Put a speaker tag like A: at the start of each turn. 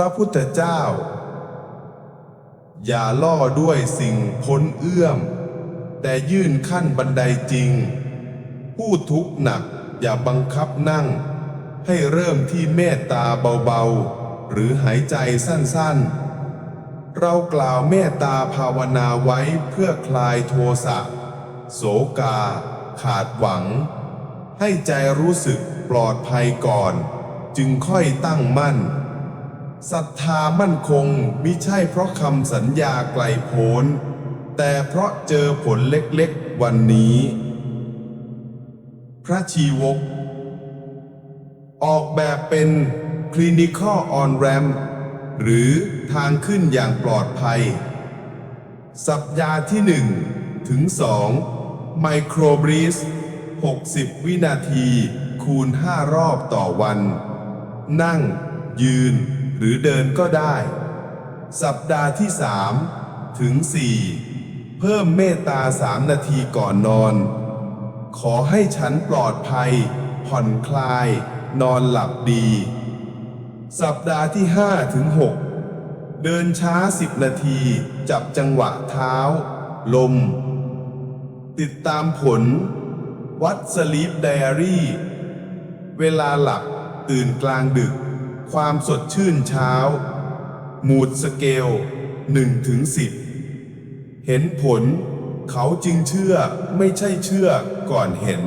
A: ระพุทธเจ้า อย่าล่อด้วยสิ่งพ้นเอื้อม แต่ยื่นขั้นบันไดจริง ผู้ทุกข์หนักอย่าบังคับนั่ง ให้เริ่มที่เมตตาเบาๆ หรือหายใจสั้นๆ เรากล่าวเมตตาภาวนาไว้เพื่อคลายโทสะโศกา ขาดหวัง ให้ใจรู้สึกปลอดภัยก่อน จึงค่อยตั้งมั่น ศรัทธามั่นคงมิใช่เพราะคำสัญญาไกลโพ้น แต่เพราะเจอผลเล็กๆวันนี้ พระชีวก ออกแบบเป็น Clinical on Ramp หรือทางขึ้นอย่างปลอดภัย สัปดาห์ที่ 1 ถึง2 Micro Breeze 60 วินาที คูณ 5 รอบต่อวัน นั่ง ยืน หรือเดินก็ได้ สัปดาห์ที่ 3 ถึง 4 เพิ่มเมตตา3นาทีก่อนนอน ขอให้ฉันปลอดภัย ผ่อนคลาย นอนหลับดี สัปดาห์ที่ 5 ถึง 6 เดินช้า 10 นาที จับจังหวะเท้า ลม ติดตามผล วัดสลีปไดอารี่ เวลาหลับตื่นกลางดึก ความสดชื่นเช้า หมูดสเกล1ถึง10 เห็นผล เขาจึงเชื่อไม่ใช่เชื่อก่อนเห็น